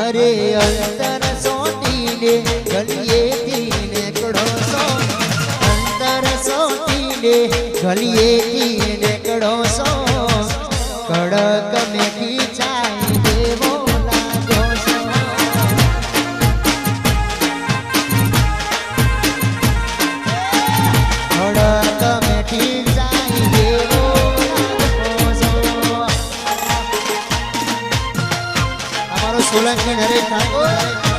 અરે અંતર સોટીને ગલીએથી નીકળો સો અંતર સોટીને ગલીએથી નીકળો સો સોલંકી નરેશ ઠાકોર